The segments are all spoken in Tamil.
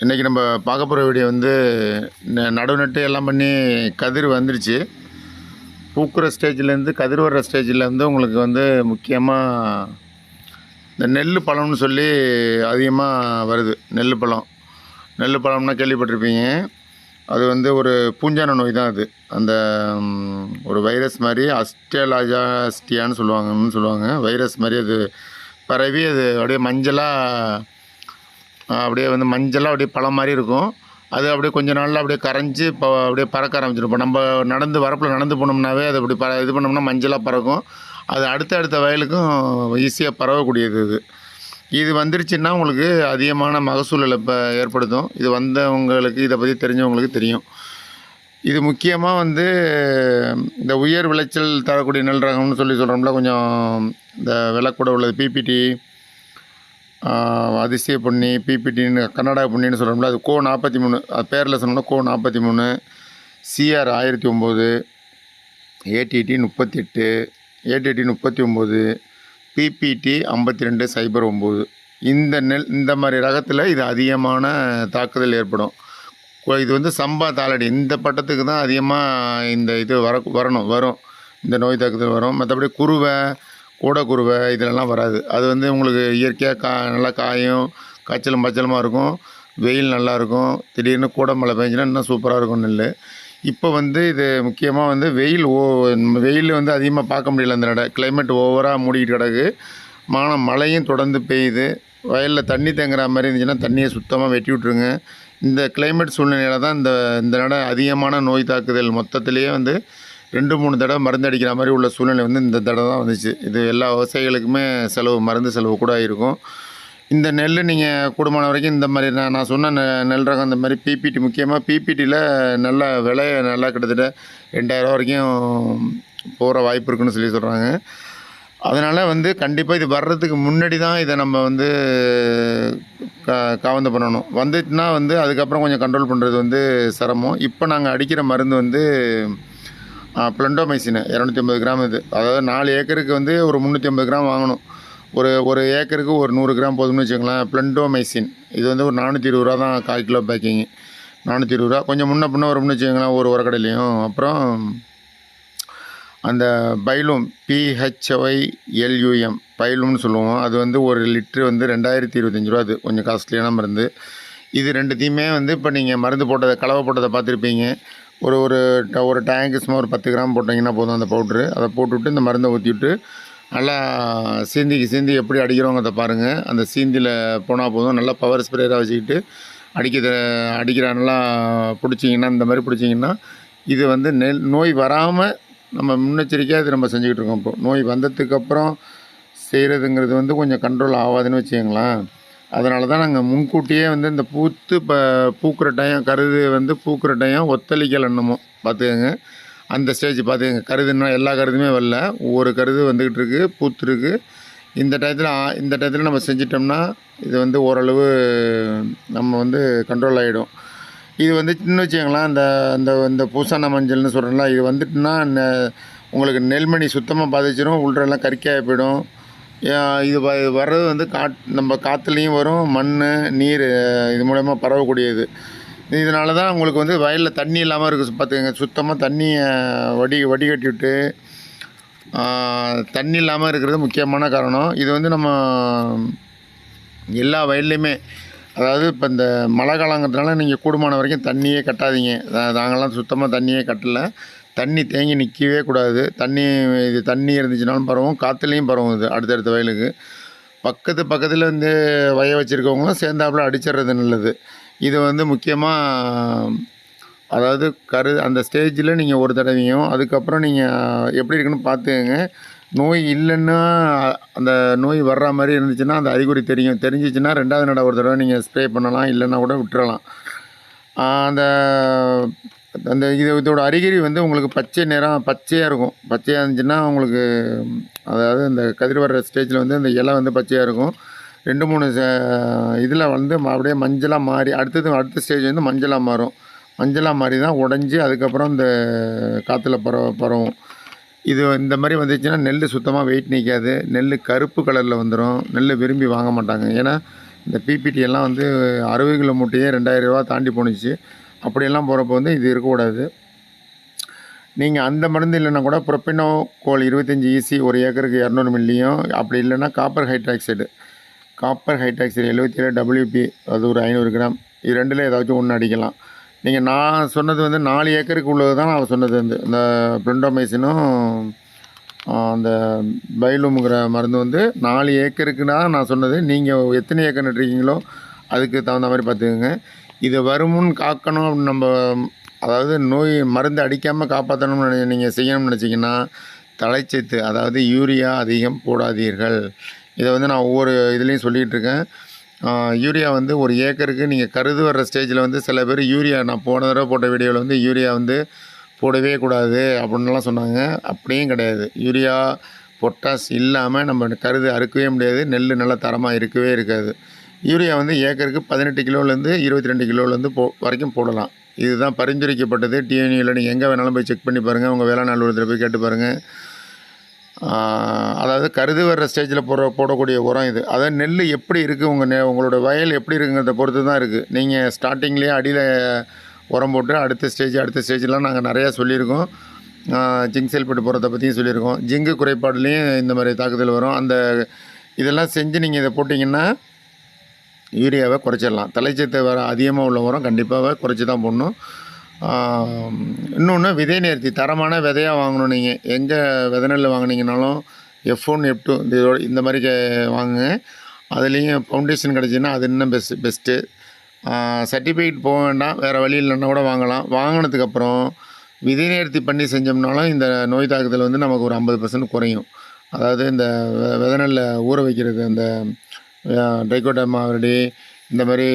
இன்றைக்கி நம்ம பார்க்க போகிற வீடியோ வந்து ந- நடுவு நட்டு எல்லாம் பண்ணி கதிர் வந்துருச்சு. பூக்குற ஸ்டேஜ்லேருந்து கதிர் வர்ற ஸ்டேஜ்லேருந்து உங்களுக்கு வந்து முக்கியமாக இந்த நெல் பழம்னு சொல்லி அதிகமாக வருது. நெல் பழம். நெல் பழம்னா கேள்விப்பட்டிருப்பீங்க. அது வந்து ஒரு பூஞ்சான நோய் தான் அது. அந்த ஒரு வைரஸ் மாதிரி அஸ்டேலாஜாஸ்டியான்னு சொல்லுவாங்கன்னு சொல்லுவாங்க. வைரஸ் மாதிரி அது பரவி அது அப்படியே மஞ்சளாக அப்படியே வந்து மஞ்சளாக அப்படியே பழம் மாதிரி இருக்கும். அது அப்படியே கொஞ்ச நாளில் அப்படியே கரைஞ்சி இப்போ அப்படியே பறக்க ஆரம்பிச்சிடும் இப்போ நம்ம நடந்து வரப்பில் நடந்து போனோம்னாவே அது அப்படி ப இது பண்ணோம்னா மஞ்சளாக பறக்கும். அது அடுத்த அடுத்த வயலுக்கும் ஈஸியாக பரவக்கூடியது இது. இது வந்துருச்சுன்னா உங்களுக்கு அதிகமான மகசூல் இழப்பை ஏற்படுத்தும். இது வந்தவங்களுக்கு இதை பற்றி தெரிஞ்சவங்களுக்கு தெரியும். இது முக்கியமாக வந்து இந்த உயர் விளைச்சல் தரக்கூடிய நெல் ரகம்னு சொல்லி சொல்கிறோம்ல கொஞ்சம் இந்த விலை கூட உள்ளது. பிபிடி அதிசய பொன்னி பிபிடின்னு கன்னடா பொன்னின்னு சொல்கிறோம்ல அது கோ நாற்பத்தி மூணு அது பேரில் சொன்னோம்னா கோ நாற்பத்தி மூணு சிஆர் ஆயிரத்தி ஒம்பது ஏடிடி முப்பத்தி எட்டு ஏடிடி முப்பத்தி ஒம்பது பிபிடி ஐம்பத்தி ரெண்டு சைபர் ஒம்பது. இந்த நெல் இந்த மாதிரி ரகத்தில் இது அதிகமான தாக்குதல் ஏற்படும். இது வந்து சம்பா தாளடி இந்த பட்டத்துக்கு தான் அதிகமாக இந்த இது வர வரணும் வரும். இந்த நோய் தாக்குதல் வரும். மற்றபடி குருவை கூட குருவை இதிலெல்லாம் வராது. அது வந்து உங்களுக்கு இயற்கையாக கா நல்லா காயும் காய்ச்சலும் பச்சலமாக இருக்கும். வெயில் நல்லாயிருக்கும் திடீர்னு கூட மழை பெஞ்சுன்னா இன்னும் சூப்பராக இருக்கும் நெல் இப்போ வந்து இது முக்கியமாக வந்து வெயில் ஓ வெயில் வந்து அதிகமாக பார்க்க முடியல அந்த நட. கிளைமேட் ஓவராக மூடிக்கிட்டு கிடக்கு. மானம் மழையும் தொடர்ந்து பெய்யுது. வயலில் தண்ணி தேங்குற மாதிரி இருந்துச்சுன்னா தண்ணியை சுத்தமாக வெட்டி விட்ருங்க இந்த கிளைமேட் சூழ்நிலையில் தான் இந்த இந்த நட அதிகமான நோய் தாக்குதல் மொத்தத்திலேயே வந்து ரெண்டு மூணு தடவை மருந்து அடிக்கிற மாதிரி உள்ள சூழ்நிலை வந்து இந்த தடவை தான் வந்துச்சு. இது எல்லா விவசாயிகளுக்குமே செலவு மருந்து செலவு கூட இருக்கும் இந்த நெல் நீங்கள் கூடுமான வரைக்கும் இந்த மாதிரி நான் நான் சொன்ன நெ- நெல் ரகம் இந்த மாதிரி பிபிடி முக்கியமாக பிபிடியில் நல்ல விலை நல்லா கிட்டத்தட்ட ரெண்டாயிரம் வரைக்கும் போகிற வாய்ப்பு இருக்குன்னு சொல்லி சொல்கிறாங்க அதனால் வந்து கண்டிப்பாக இது வர்றதுக்கு முன்னாடி தான் இதை நம்ம வந்து க காவந்து பண்ணணும். வந்துட்டுனா வந்து அதுக்கப்புறம் கொஞ்சம் கண்ட்ரோல் பண்ணுறது வந்து சிரமம். இப்போ நாங்கள் அடிக்கிற மருந்து வந்து ப்ளண்டோமைசின் இரநூத்தி ஐம்பது கிராம் இது. அதாவது நாலு ஏக்கருக்கு வந்து ஒரு முந்நூற்றி ஐம்பது கிராம் வாங்கணும். ஒரு ஒரு ஏக்கருக்கு ஒரு நூறு கிராம் போதும்னு வச்சுக்கோங்களேன் ப்ளண்டோமைசின். இது வந்து ஒரு நானூற்றி இருபது ரூபா தான் கால் கிலோ பேக்கிங் நானூற்றி இருபது ரூபா. கொஞ்சம் முன்ன பின்ன வரும்னு வச்சுக்கோங்களேன் ஒரு உரக்கடையிலையும். அப்புறம் அந்த பைலூம் பிஹெச்ஒய் எல்யூஎம் பைலூம்னு சொல்லுவோம். அது வந்து ஒரு லிட்ரு வந்து ரெண்டாயிரத்தி இருபத்தஞ்சி ரூபா. அது கொஞ்சம் காஸ்ட்லியான மருந்து. இது ரெண்டுத்தையுமே வந்து இப்போ நீங்கள் மருந்து போட்டதை கலவை போட்டதை பார்த்துருப்பீங்க. ஒரு ஒரு ட- ஒரு டேங்கு சும்மா ஒரு பத்து கிராம் போட்டிங்கன்னா போதும் அந்த பவுட்ரு அதை போட்டுவிட்டு இந்த மருந்தை ஊற்றிவிட்டு நல்லா சீந்திக்கு சீந்தி எப்படி அடிக்கிறவங்க பாருங்கள் அந்த சீந்தியில் போனால் போதும். நல்லா பவர் ஸ்ப்ரேயராக வச்சுக்கிட்டு அடிக்கிற அடிக்கிற நல்லா பிடிச்சிங்கன்னா இந்த மாதிரி பிடிச்சிங்கன்னா இது வந்து நெல் நோய் வராமல் நம்ம முன்னெச்சரிக்கையாக இது நம்ம செஞ்சுக்கிட்டு இருக்கோம் இப்போ. நோய் வந்ததுக்கப்புறம் செய்கிறதுங்கிறது வந்து கொஞ்சம் கண்ட்ரோல் ஆகாதுன்னு வச்சுக்கோங்களேன். அதனால தான் நாங்கள் முன்கூட்டியே வந்து இந்த பூத்து இப்போ பூக்கிற டைம் கருது வந்து பூக்கிற டைம் ஒத்தளிக்கல் என்னமோ பார்த்துக்கோங்க அந்த ஸ்டேஜ் பார்த்துக்கங்க கருதுன்னா எல்லா கருதுமே வரல. ஒவ்வொரு கருது வந்துக்கிட்டு இருக்குது பூத்துருக்கு. இந்த டயத்தில் இந்த டயத்தில் நம்ம செஞ்சிட்டோம்னா இது வந்து ஓரளவு நம்ம வந்து கண்ட்ரோல் ஆகிடும் இது வந்து இன்னும் வச்சுக்கோங்களேன் இந்த அந்த இந்த பூசான மஞ்சள்னு சொல்கிறோம்ல இது வந்துட்டுனா உங்களுக்கு நெல்மணி சுத்தமாக பாதிச்சிடும் உள்ளெல்லாம் கறிக்காய போயிடும். இது வ- இது வர்றது வந்து காட் நம்ம காற்றுலேயும் வரும் மண் நீர் இது மூலயமா பரவக்கூடியது. இதனால தான் உங்களுக்கு வந்து வயலில் தண்ணி இல்லாமல் இருக்குது பார்த்துக்கங்க சுத்தமாக தண்ணியை வடி வடிகட்டி விட்டு தண்ணி இல்லாமல் இருக்கிறது முக்கியமான காரணம். இது வந்து நம்ம எல்லா வயல்லையுமே அதாவது இப்போ இந்த மழை காலங்கிறதுனால நீங்கள் கூடுமான வரைக்கும் தண்ணியே கட்டாதீங்க. நாங்கள்லாம் சுத்தமாக தண்ணியே கட்டலை. தண்ணி தேங்கி நிற்கவே கூடாது. தண்ணி இது தண்ணி இருந்துச்சுனாலும் பரவும் காற்றுலேயும் பரவும் இது அடுத்தடுத்த வயலுக்கு. பக்கத்து பக்கத்தில் வந்து வய வச்சுருக்கவங்களும் சேர்ந்தாப்புல அடிச்சிடுறது நல்லது. இது வந்து முக்கியமாக அதாவது கரு அந்த ஸ்டேஜில் நீங்கள் ஒரு தடவையும் அதுக்கப்புறம் நீங்கள் எப்படி இருக்குன்னு பார்த்துக்கங்க. நோய் இல்லைன்னா அந்த நோய் வர்ற மாதிரி இருந்துச்சுன்னா அந்த அறிகுறி தெரியும். தெரிஞ்சிச்சுன்னா ரெண்டாவது நடை ஒரு தடவை நீங்கள் ஸ்ப்ரே பண்ணலாம். இல்லைன்னா கூட விட்டுறலாம். அந்த அந்த இது இதோட அறிகுறி வந்து உங்களுக்கு பச்சை நிறம் பச்சையாக இருக்கும். பச்சையாக இருந்துச்சுன்னா உங்களுக்கு அதாவது இந்த கதிர் வர்ற ஸ்டேஜில் வந்து அந்த இலை வந்து பச்சையாக இருக்கும். ரெண்டு மூணு இதில் வந்து ம- அப்படியே மஞ்சளாக மாறி அடுத்தது அடுத்த ஸ்டேஜ் வந்து மஞ்சளாக மாறும். மஞ்சளாக மாறி தான் உடஞ்சி அதுக்கப்புறம் இந்த காற்றுல பரவ பரவும். இது இந்த மாதிரி வந்துச்சுன்னா நெல் சுத்தமாக வெயிட் நிற்காது நெல் கருப்பு கலரில் வந்துடும் நெல் விரும்பி வாங்க மாட்டாங்க. ஏன்னா இந்த பிபிடி எல்லாம் வந்து அறுபது கிலோ மூட்டையே ரெண்டாயிரம் ரூபா தாண்டி போணுச்சு. அப்படியெல்லாம் போகிறப்ப வந்து இது இருக்கக்கூடாது. நீங்கள் அந்த மருந்து இல்லைன்னா கூட ப்ரொப்பினோ கோல் இருபத்தஞ்சி ஈசி ஒரு ஏக்கருக்கு இரநூறு மில்லியும் அப்படி இல்லைன்னா காப்பர் ஹைட்ராக்சைடு. காப்பர் ஹைட்ராக்சைடு எழுபத்தி ஏழு டபிள்யூபி அது ஒரு ஐநூறு கிராம். இது ரெண்டில் ஏதாச்சும் ஒன்று அடிக்கலாம். நீங்கள் நான் சொன்னது வந்து நாலு ஏக்கருக்கு உள்ளது தான் நான் சொன்னது வந்து. இந்த பிரெண்டோமைசினும் அந்த பைலூமுங்கிற மருந்து வந்து நாலு ஏக்கருக்குன்னா நான் சொன்னது நீங்கள் எத்தனை ஏக்கர் நட்டுருக்கீங்களோ அதுக்கு தகுந்த மாதிரி பார்த்துக்கோங்க. இது வருமுன் காக்கணும் நம்ம அதாவது நோய் மருந்து அடிக்காமல் காப்பாற்றணும்னு நீங்கள் செய்யணும்னு நினச்சிங்கன்னா தலைச்சத்து அதாவது யூரியா அதிகம் போடாதீர்கள். இதை வந்து நான் ஒவ்வொரு இதுலேயும் சொல்லிகிட்டு இருக்கேன். யூரியா வந்து ஒரு ஏக்கருக்கு நீங்கள் கருது வர்ற ஸ்டேஜில் வந்து சில பேர் யூரியா நான் போன தடவை போட்ட வீடியோவில் வந்து யூரியா வந்து போடவே கூடாது அப்படின்லாம் சொன்னாங்க. அப்படியும் கிடையாது. யூரியா பொட்டாஸ் இல்லாமல் நம்ம கருது அறுக்கவே முடியாது. நெல் நல்லா தரமாக இருக்கவே இருக்காது. யூரியா வந்து ஏக்கருக்கு பதினெட்டு கிலோலேருந்து இருபத்தி ரெண்டு கிலோலேருந்து போ வரைக்கும் போடலாம். இதுதான் பரிந்துரைக்கப்பட்டது. டிஎன்யூவில் நீங்கள் எங்கே வேணாலும் போய் செக் பண்ணி பாருங்கள் உங்கள் வேளாண் அலுவலகத்தில் போய் கேட்டு பாருங்கள் அதாவது கருது வர்ற ஸ்டேஜில் போடுற போடக்கூடிய உரம் இது. அதாவது நெல் எப்படி இருக்குது உங்கள் நெ உங்களோட வயல் எப்படி இருக்குங்கிறத பொறுத்து தான் இருக்குது நீங்கள் ஸ்டார்டிங்லேயே அடியில் உரம் போட்டு அடுத்த ஸ்டேஜ் அடுத்த ஸ்டேஜ்லாம் நாங்கள் நிறையா சொல்லியிருக்கோம். ஜிங்க் செயல்பட்டு போகிறத பற்றியும் சொல்லியிருக்கோம். ஜிங்கு குறைபாடுலேயும் இந்த மாதிரி தாக்குதல் வரும். அந்த இதெல்லாம் செஞ்சு நீங்கள் இதை போட்டிங்கன்னா யூரியாவை குறைச்சிடலாம். தலைச்சத்து வர அதிகமாக உள்ள உரம் கண்டிப்பாக குறைச்சி தான் போடணும் இன்னொன்று விதை நேர்த்தி தரமான விதையாக வாங்கணும் நீங்கள் எங்கே விதை நெல் வாங்கினீங்கனாலும் எஃப் ஒன் எஃப் டூ இந்த இதோட இந்த மாதிரி கே- வாங்குங்க. அதுலேயும் ஃபவுண்டேஷன் கிடச்சின்னா அது இன்னும் பெஸ்ட் பெஸ்ட்டு சர்டிஃபிகேட் போக வேண்டாம். வேறு வழி இல்லைன்னா கூட வாங்கலாம். வாங்கினதுக்கப்புறம் விதை நேர்த்தி பண்ணி செஞ்சோம்னாலும் இந்த நோய் தாக்குதல் வந்து நமக்கு ஒரு ஐம்பது பர்சன்ட் குறையும். அதாவது இந்த வெ- நெல்லை ஊற வைக்கிறது அந்த ட்ரைகோடர்மா அவரடி இந்த மாதிரி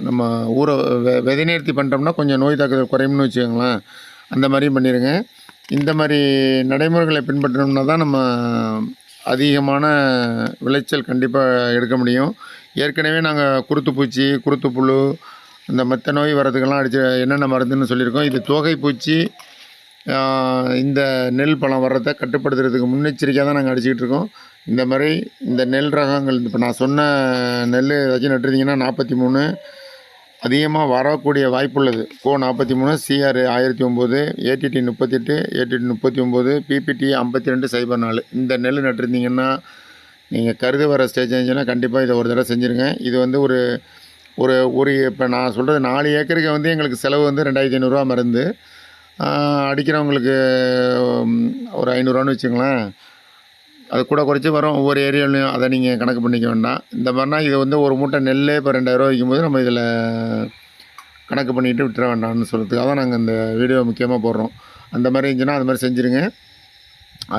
நம்ம ஊற வெ- விதை நேர்த்தி பண்ணிட்டோம்னா கொஞ்சம் நோய் தாக்குதல் குறையும்னு வச்சுக்கோங்களேன். அந்த மாதிரியும் பண்ணிடுங்க இந்த மாதிரி நடைமுறைகளை பின்பற்றினோம்னா தான் நம்ம அதிகமான விளைச்சல் கண்டிப்பாக எடுக்க முடியும். ஏற்கனவே நாங்கள் குருத்து பூச்சி குருத்து புழு இந்த மற்ற நோய் வர்றதுக்கெல்லாம் அடித்து என்னென்ன மருந்துன்னு சொல்லியிருக்கோம். இது தோகை பூச்சி இந்த நெல் பழம் வர்றதை கட்டுப்படுத்துறதுக்கு முன்னெச்சரிக்கையாக தான் நாங்கள் அடிச்சுக்கிட்டு இருக்கோம். இந்த மாதிரி இந்த நெல் ரகங்கள் இப்போ நான் சொன்ன நெல் ஏதாச்சும் நட்டுருந்தீங்கன்னா நாற்பத்தி மூணு அதிகமாக வரக்கூடிய வாய்ப்புள்ளது. கோ நாற்பத்தி மூணு சிஆர் ஆயிரத்தி ஒம்பது ஏடிடி முப்பத்தெட்டு ஏடிடி முப்பத்தி ஒம்பது பிபிடி ஐம்பத்தி ரெண்டு சைபர் நாலு. இந்த நெல் நட்டுருந்தீங்கன்னா நீங்கள் கருது வர ஸ்டேஜ் இருந்துச்சுன்னா கண்டிப்பாக இதை ஒரு தடவை செஞ்சுருங்க. இது வந்து ஒரு ஒரு ஒரு இப்போ நான் சொல்கிறது நாலு ஏக்கருக்கு வந்து எங்களுக்கு செலவு வந்து ரெண்டாயிரத்தி ஐநூறுரூவா மருந்து. அடிக்கிறவங்களுக்கு ஒரு ஐநூறுரூவான்னு வச்சுங்களேன். அது கூட குறைச்சி வரும் ஒவ்வொரு ஏரியாலையும். அதை நீங்கள் கணக்கு பண்ணிக்க வேண்டாம். இந்த மாதிரினா இது வந்து ஒரு மூட்டை நெல்லே இப்போ ரெண்டாயிரரூவா விற்கும்போது நம்ம இதில் கணக்கு பண்ணிட்டு விட்டுற வேண்டாம்னு சொல்கிறதுக்காக தான் நாங்கள் இந்த வீடியோ முக்கியமாக போடுறோம். அந்த மாதிரி இருந்துச்சுன்னா அது மாதிரி செஞ்சுருங்க.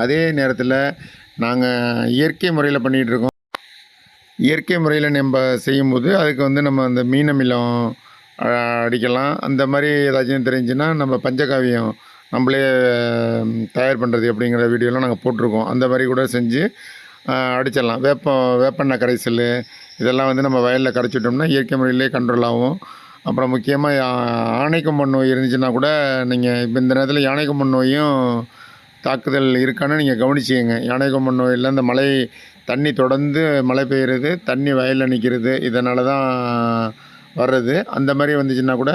அதே நேரத்தில் நாங்கள் இயற்கை முறையில் பண்ணிகிட்ருக்கோம் இயற்கை முறையில் நம்ம செய்யும்போது அதுக்கு வந்து நம்ம அந்த மீனமிலம் அடிக்கலாம். அந்த மாதிரி ஏதாச்சும் தெரிஞ்சுன்னா நம்ம பஞ்சகாவியம் நம்மளே தயார் பண்ணுறது அப்படிங்கிற வீடியோலாம் நாங்கள் போட்டிருக்கோம். அந்த மாதிரி கூட செஞ்சு அடிச்சிடலாம். வேப்பம் வேப்பெண்ணெய் கரைசல் இதெல்லாம் வந்து நம்ம வயலில் கரைச்சிட்டோம்னா இயற்கை முறையிலே கண்ட்ரோல் ஆகும். அப்புறம் முக்கியமாக ஆணைக்கம்பன் நோய் இருந்துச்சுன்னா கூட நீங்கள் இப்போ இந்த நேரத்தில் யானைக்கம்பன் நோயும் தாக்குதல் இருக்கான்னு நீங்கள் கவனிச்சிக்கங்க. யானைக்கம்பன் நோயில் இந்த மழை தண்ணி தொடர்ந்து மழை பெய்யுறது தண்ணி வயலில் நிற்கிறது இதனால தான் வர்றது. அந்த மாதிரி வந்துச்சுன்னா கூட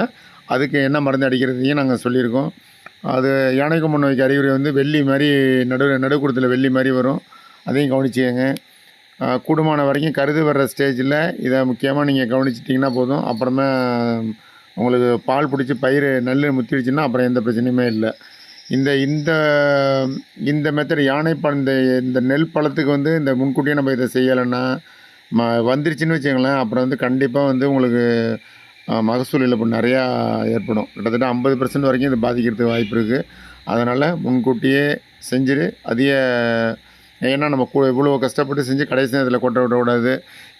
அதுக்கு என்ன மருந்து அடிக்கிறதையும் நாங்கள் சொல்லியிருக்கோம். அது யானைக்கு முன் வைக்க அறிகுறி வந்து வெள்ளி மாதிரி நடு நடுக்கூடத்தில் வெள்ளி மாதிரி வரும். அதையும் கவனிச்சுக்கோங்க. கூடுமான வரைக்கும் கருது வர்ற ஸ்டேஜில் இதை முக்கியமாக நீங்கள் கவனிச்சிட்டிங்கன்னா போதும். அப்புறமா உங்களுக்கு பால் பிடிச்சி பயிர் நெல் முத்திடுச்சுன்னா அப்புறம் எந்த பிரச்சனையுமே இல்லை. இந்த இந்த இந்த மெத்தட் யானை பழந்த இந்த இந்த நெல் பழத்துக்கு வந்து இந்த முன்கூட்டியே நம்ம இதை செய்யலைன்னா ம வந்துருச்சுன்னு வச்சுங்களேன் அப்புறம் வந்து கண்டிப்பாக வந்து உங்களுக்கு மகசூல் இழப்பு நிறையா ஏற்படும். கிட்டத்தட்ட ஐம்பது பர்சன்ட் வரைக்கும் இது பாதிக்கிறதுக்கு வாய்ப்பு இருக்குது அதனால் முன்கூட்டியே செஞ்சுட்டு அதிக ஏன்னா நம்ம கூ இவ்வளோ கஷ்டப்பட்டு செஞ்சு கடைசி நேரத்தில் கொட்ட விடக்கூடாது.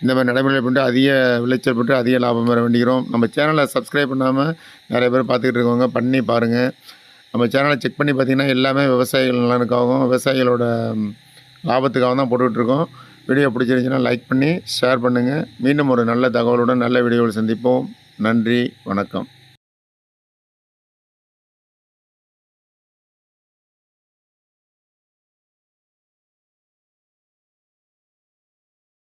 இந்த மாதிரி நடைமுறை பண்ணிட்டு அதிக விளைச்சல் பெற்று அதிக லாபம் பெற வேண்டிக்கிறோம். நம்ம சேனலை சப்ஸ்கிரைப் பண்ணாமல் நிறைய பேர் பார்த்துக்கிட்டு இருக்கவங்க பண்ணி பாருங்கள் நம்ம சேனலை செக் பண்ணி பார்த்தீங்கன்னா எல்லாமே விவசாயிகள் நலனுக்காகவும் விவசாயிகளோட லாபத்துக்காக தான் போட்டுட்ருக்கோம் வீடியோ பிடிச்சிருந்துச்சுன்னா லைக் பண்ணி ஷேர் பண்ணுங்கள் மீண்டும் ஒரு நல்ல தகவலுடன் நல்ல வீடியோவில் சந்திப்போம். நன்றி வணக்கம்.